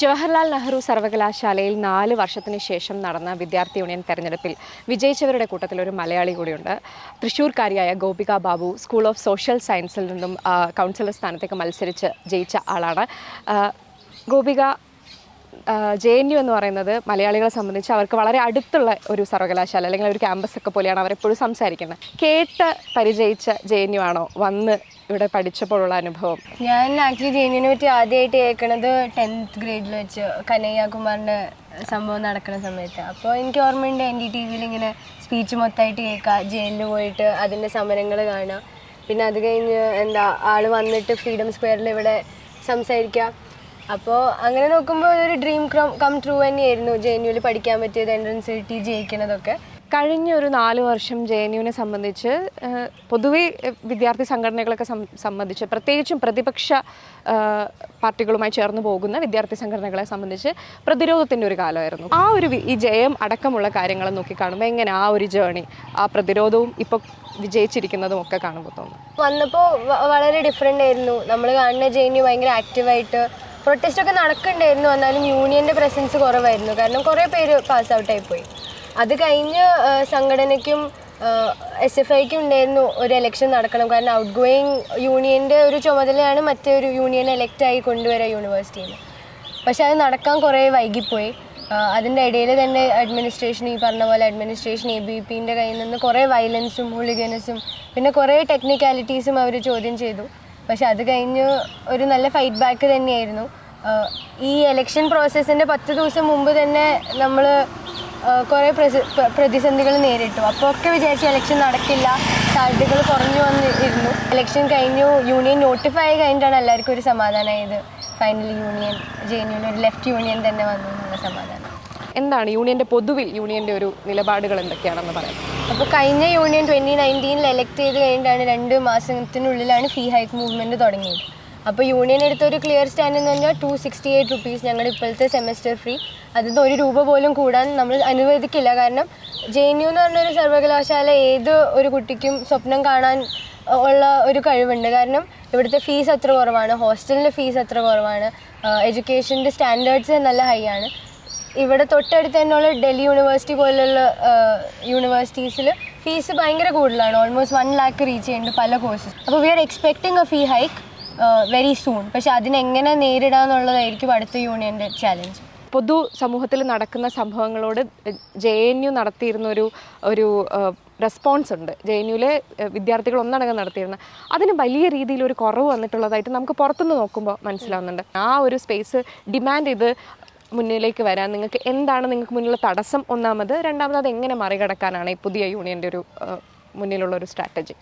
ജവഹർലാൽ നെഹ്റു സർവകലാശാലയിൽ നാല് വർഷത്തിന് ശേഷം നടന്ന വിദ്യാർത്ഥി യൂണിയൻ തെരഞ്ഞെടുപ്പിൽ വിജയിച്ചവരുടെ കൂട്ടത്തിൽ ഒരു മലയാളി കൂടിയുണ്ട്. തൃശ്ശൂർക്കാരിയായ Gopika Babu school of social സയൻസിൽ നിന്നും കൗൺസിലർ സ്ഥാനത്തേക്ക് മത്സരിച്ച് ജയിച്ച ആളാണ്. ഗോപിക ജെ എൻ യു എന്ന് പറയുന്നത് മലയാളികളെ സംബന്ധിച്ച് അവർക്ക് വളരെ അടുത്തുള്ള ഒരു സർവകലാശാല അല്ലെങ്കിൽ ഒരു ക്യാമ്പസ് ഒക്കെ പോലെയാണ് അവരെപ്പോഴും സംസാരിക്കുന്നത്. കേട്ട് പരിചയിച്ച ജെ എൻ യു ആണോ? വന്ന് ഇവിടെ പഠിച്ചപ്പോഴുള്ള അനുഭവം? ഞാൻ ആക്ച്വലി ജെയിനിനെ പറ്റി ആദ്യമായിട്ട് കേൾക്കണത് ടെൻത്ത് ഗ്രേഡിൽ വെച്ച് കനയ്യകുമാറിന്റെ സംഭവം നടക്കുന്ന സമയത്ത്. അപ്പോൾ എനിക്ക് ഓർമ്മയുണ്ട് എൻ ഡി ടി വിയിൽ ഇങ്ങനെ സ്പീച്ച് മൊത്തമായിട്ട് കേൾക്കുക ജയിലിൽ പോയിട്ട് അതിന്റെ സമരങ്ങൾ കാണുക. പിന്നെ അത് കഴിഞ്ഞ് എന്താ ആൾ വന്നിട്ട് ഫ്രീഡം സ്ക്വയറിൽ ഇവിടെ സംസാരിക്കുക. അപ്പോൾ അങ്ങനെ നോക്കുമ്പോൾ ഒരു ഡ്രീം കം ട്രൂ തന്നെയായിരുന്നു. ജെ എൻ യുവിൽ പഠിക്കാൻ പറ്റിയത് എൻട്രൻസ് കിട്ടി ജയിക്കണതൊക്കെ കഴിഞ്ഞ ഒരു നാല് വർഷം ജെ എൻ യുവിനെ സംബന്ധിച്ച് പൊതുവെ വിദ്യാർത്ഥി സംഘടനകളൊക്കെ സംബന്ധിച്ച് പ്രത്യേകിച്ചും പ്രതിപക്ഷ പാർട്ടികളുമായി ചേർന്ന് പോകുന്ന വിദ്യാർത്ഥി സംഘടനകളെ സംബന്ധിച്ച് പ്രതിരോധത്തിന്റെ ഒരു കാലമായിരുന്നു. ആ ഒരു ഈ ജയം അടക്കമുള്ള കാര്യങ്ങൾ നോക്കിക്കാണുമ്പോൾ എങ്ങനെ ആ ഒരു ജേണി ആ പ്രതിരോധവും ഇപ്പോൾ വിജയിച്ചിരിക്കുന്നതും ഒക്കെ കാണുമ്പോൾ തോന്നുന്നു വന്നപ്പോൾ വളരെ ഡിഫറെന്റ് ആയിരുന്നു. നമ്മൾ കാണുന്ന ജെ എൻ യു ഭയങ്കര ആക്റ്റീവായിട്ട് പ്രൊട്ടസ്റ്റ് ഒക്കെ നടക്കണ്ടായിരുന്നു. എന്നാലും യൂണിയന്റെ പ്രസൻസ് കുറവായിരുന്നു. കാരണം കുറേ പേര് പാസ് ഔട്ടായി പോയി. അത് കഴിഞ്ഞ് സംഘടനയ്ക്കും എസ് എഫ് ഐക്കും ഉണ്ടായിരുന്നു ഒരു ഇലക്ഷൻ നടക്കണം. കാരണം ഔട്ട് ഗോയിങ് യൂണിയന്റെ ഒരു ചുമതലയാണ് മറ്റേ ഒരു യൂണിയൻ എലക്റ്റ് ആയി കൊണ്ടുവരാൻ യൂണിവേഴ്സിറ്റിയിൽ പക്ഷെ അത് നടക്കാൻ കുറേ വൈകിപ്പോയി. അതിന്റെ ഇടയിൽ തന്നെ അഡ്മിനിസ്ട്രേഷൻ ഈ പറഞ്ഞ പോലെ അഡ്മിനിസ്ട്രേഷൻ എ ബി പിന്റെ കയ്യിൽ നിന്ന് കുറേ വയലൻസും ഹുളിഗനസും പിന്നെ കുറേ ടെക്നിക്കാലിറ്റീസും അവർ ചോദ്യം ചെയ്തു. പക്ഷെ അത് കഴിഞ്ഞ് ഒരു നല്ല ഫൈറ്റ് ബാക്ക് തന്നെയായിരുന്നു. ഈ എലക്ഷൻ പ്രോസസ്സിന്റെ പത്ത് ദിവസം മുമ്പ് തന്നെ നമ്മൾ കുറേ പ്രതിസന്ധികൾ നേരിട്ടു. അപ്പോൾ ഒക്കെ വിചാരിച്ച് ഇലക്ഷൻ നടക്കില്ല. സാധ്യതകൾ കുറഞ്ഞു വന്നിരുന്നു. ഇലക്ഷൻ കഴിഞ്ഞു യൂണിയൻ നോട്ടിഫൈ കഴിഞ്ഞിട്ടാണ് എല്ലാവർക്കും ഒരു സമാധാനമായത് finally union J N union ഒരു ലെഫ്റ്റ് യൂണിയൻ തന്നെ വന്നു എന്നുള്ള സമാധാനം. എന്താണ് യൂണിയന്റെ പൊതുവിൽ യൂണിയന്റെ ഒരു നിലപാടുകൾ എന്തൊക്കെയാണെന്ന് പറയാം. അപ്പോൾ കഴിഞ്ഞ യൂണിയൻ ട്വന്റി നയന്റീനിൽ എലക്ട് ചെയ്ത് കഴിഞ്ഞിട്ടാണ് രണ്ട് മാസത്തിനുള്ളിലാണ് ഫീ ഹൈക്ക് മൂവ്മെന്റ് തുടങ്ങിയത്. അപ്പോൾ യൂണിയൻ എടുത്ത ഒരു ക്ലിയർ സ്റ്റാൻഡ് എന്ന് പറഞ്ഞാൽ ടു സിക്സ്റ്റി എയ്റ്റ് റുപ്പീസ് ഞങ്ങളുടെ ഇപ്പോഴത്തെ സെമസ്റ്റർ ഫ്രീ അതിൽ ഒരു രൂപ പോലും കൂടാൻ നമ്മൾ അനുവദിക്കില്ല. കാരണം ജെ എൻ യു എന്ന് പറഞ്ഞൊരു സർവകലാശാല ഏത് ഒരു കുട്ടിക്കും സ്വപ്നം കാണാൻ ഉള്ള ഒരു കഴിവുണ്ട്. കാരണം ഇവിടുത്തെ ഫീസ് അത്ര കുറവാണ്. ഹോസ്റ്റലിന്റെ ഫീസ് അത്ര കുറവാണ്. എഡ്യൂക്കേഷന്റെ സ്റ്റാൻഡേർഡ്സ് നല്ല ഹൈ ആണ്. ഇവിടെ തൊട്ടടുത്ത് തന്നെയുള്ള ഡൽഹി യൂണിവേഴ്സിറ്റി പോലുള്ള യൂണിവേഴ്സിറ്റീസിൽ ഫീസ് ഭയങ്കര കൂടുതലാണ്. ഓൾമോസ്റ്റ് വൺ ലാക്ക് റീച്ച് ചെയ്യുന്നുണ്ട് പല കോഴ്സസ് അപ്പോൾ we are expecting a fee hike very soon പക്ഷെ അതിനെങ്ങനെ നേരിടാന്നുള്ളതായിരിക്കും അടുത്ത യൂണിയന്റെ ചാലഞ്ച് പൊതു സമൂഹത്തിൽ നടക്കുന്ന സംഭവങ്ങളോട് ജെ എൻ യു നടത്തിയിരുന്ന ഒരു ഒരു റെസ്പോൺസ് ഉണ്ട്. ജെ എൻ യുവിലെ വിദ്യാർത്ഥികൾ ഒന്നടങ്കം നടത്തിയിരുന്ന. അതിന് വലിയ രീതിയിൽ ഒരു കുറവ് വന്നിട്ടുള്ളതായിട്ട് നമുക്ക് പുറത്തുനിന്ന് നോക്കുമ്പോൾ മനസ്സിലാവുന്നുണ്ട്. ആ ഒരു സ്പേസ് ഡിമാൻഡ് ചെയ്ത് മുന്നിലേക്ക് വരാൻ നിങ്ങൾക്ക് എന്താണ് നിങ്ങൾക്ക് മുന്നിലുള്ള തടസ്സം? ഒന്നാമത് രണ്ടാമത് അത് എങ്ങനെ മറികടക്കാനാണ് ഈ പുതിയ യൂണിയന്റെ ഒരു മുന്നിലുള്ള ഒരു സ്ട്രാറ്റജി?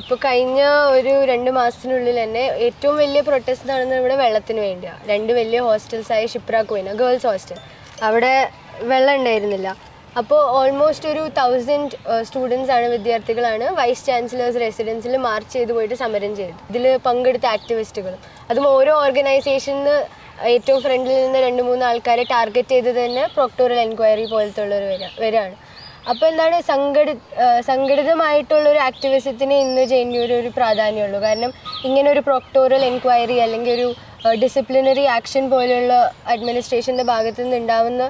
ഇപ്പോൾ കഴിഞ്ഞ ഒരു രണ്ട് മാസത്തിനുള്ളിൽ തന്നെ ഏറ്റവും വലിയ പ്രൊട്ടസ്റ്റ് നടന്നത് ഇവിടെ വെള്ളത്തിന് വേണ്ടിയാണ് രണ്ട് വലിയ ഹോസ്റ്റൽസായ ഷിപ്ര കോയിന ഗേൾസ് ഹോസ്റ്റൽ. അവിടെ വെള്ളം ഉണ്ടായിരുന്നില്ല. അപ്പോൾ ഓൾമോസ്റ്റ് ഒരു തൗസൻഡ് സ്റ്റുഡൻസ് ആണ് വിദ്യാർത്ഥികളാണ് വൈസ് ചാൻസലേഴ്സ് റെസിഡൻസിൽ മാർച്ച് ചെയ്ത് പോയിട്ട് സമരം ചെയ്തത്. ഇതിൽ പങ്കെടുത്ത ആക്ടിവിസ്റ്റുകളും അതും ഓരോ ഓർഗനൈസേഷനിൽ ഏറ്റവും ഫ്രണ്ടിൽ നിന്ന് രണ്ട് മൂന്ന് ആൾക്കാരെ ടാർഗറ്റ് ചെയ്ത് തന്നെ പ്രൊക്ടോറിയൽ എൻക്വയറി പോലത്തെ ഉള്ളൊരു വര വരികയാണ് അപ്പോൾ എന്താണ് സംഘടി സംഘടിതമായിട്ടുള്ളൊരു ആക്ടിവിസത്തിന് ഇന്ന് ചെയ്യുന്ന ഒരു പ്രാധാന്യമുള്ളൂ കാരണം ഇങ്ങനെ ഒരു പ്രൊക്ടോറൽ എൻക്വയറി അല്ലെങ്കിൽ ഒരു ഡിസിപ്ലിനറി ആക്ഷൻ പോലെയുള്ള അഡ്മിനിസ്ട്രേഷന്റെ ഭാഗത്തു നിന്ന് ഉണ്ടാവുന്ന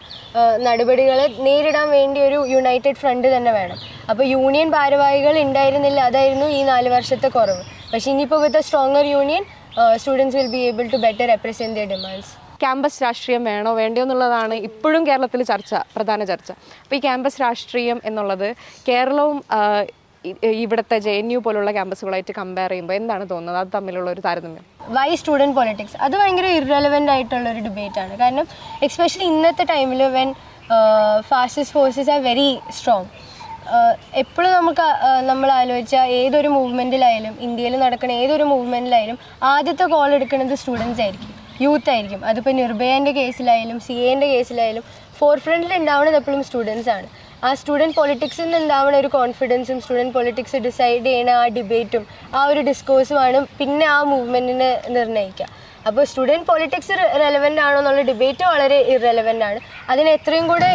നടപടികളെ നേരിടാൻ വേണ്ടി ഒരു യുണൈറ്റഡ് ഫ്രണ്ട് തന്നെ വേണം. അപ്പോൾ യൂണിയൻ ഭാരവാഹികൾ ഉണ്ടായിരുന്നില്ല. അതായിരുന്നു ഈ നാല് വർഷത്തെ കുറവ്. പക്ഷേ ഇനിയിപ്പോൾ with a stronger union students will be able to better represent their demands campus രാഷ്ട്രീയം വേണോ വേണ്ടയോ എന്നുള്ളതാണ് ഇപ്പോഴും കേരളത്തിൽ ചർച്ച പ്രധാന ചർച്ച. അപ്പോൾ ഈ ക്യാമ്പസ് രാഷ്ട്രീയം എന്നുള്ളത് കേരളവും ഇ- ഇവിടുത്തെ ജെ എൻ യു പോലുള്ള ക്യാമ്പസുകളായിട്ട് കമ്പയർ ചെയ്യുമ്പോൾ എന്താണ് തോന്നുന്നത്? അത് തമ്മിലുള്ള ഒരു താരതമ്യം. വൈ സ്റ്റുഡന്റ് പൊളിറ്റിക്സ് അത് ഭയങ്കര ഇറലവന്റ് ആയിട്ടുള്ള ഒരു ഡിബേറ്റ് ആണ്. കാരണം എക്സ്പെഷ്യലി ഇന്നത്തെ ടൈമിൽ when fascist forces are very strong എപ്പോഴും നമുക്ക് നമ്മൾ ആലോചിച്ചാൽ ഏതൊരു മൂവ്മെന്റിലായാലും ഇന്ത്യയിൽ നടക്കുന്ന ഏതൊരു മൂവ്മെന്റിലായാലും ആദ്യത്തെ കോൾ എടുക്കുന്നത് സ്റ്റുഡൻസ് ആയിരിക്കും. യൂത്ത് ആയിരിക്കും. അതിപ്പോൾ നിർഭയന്റെ കേസിലായാലും സി എന്റെ കേസിലായാലും ഫോർ ഫ്രണ്ടിൽ ഉണ്ടാവുന്നത് എപ്പോഴും സ്റ്റുഡൻസ് ആണ്. ആ സ്റ്റുഡന്റ് പൊളിറ്റിക്സിൽ നിന്ന് ഉണ്ടാവുന്ന ഒരു കോൺഫിഡൻസും സ്റ്റുഡന്റ് പൊളിറ്റിക്സ് ഡിസൈഡ് ചെയ്യണ ആ ഡിബേറ്റും ആ ഒരു ഡിസ്കോഴ്സുമാണ് പിന്നെ ആ മൂവ്മെന്റിനെ നിർണയിക്കുക അപ്പോൾ സ്റ്റുഡന്റ് പൊളിറ്റിക്സ് റെലവെന്റ് ആണോ എന്നുള്ള ഡിബേറ്റ് വളരെ ഇറലവന്റ് ആണ്. അതിനെ എത്രയും കൂടെ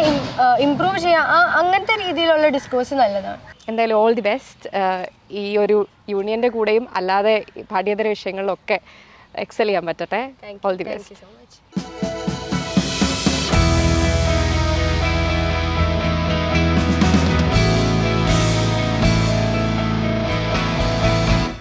ഇമ്പ്രൂവ് ചെയ്യാൻ ആ അങ്ങനത്തെ രീതിയിലുള്ള ഡിസ്കോഴ്സ് നല്ലതാണ്. എന്തായാലും ഓൾ ദി ബെസ്റ്റ് ഈ ഒരു യൂണിയന്റെ കൂടെയും അല്ലാതെ പാഠ്യേതര വിഷയങ്ങളിലൊക്കെ എക്സൽ ചെയ്യാൻ പറ്റട്ടെ. All the best you so much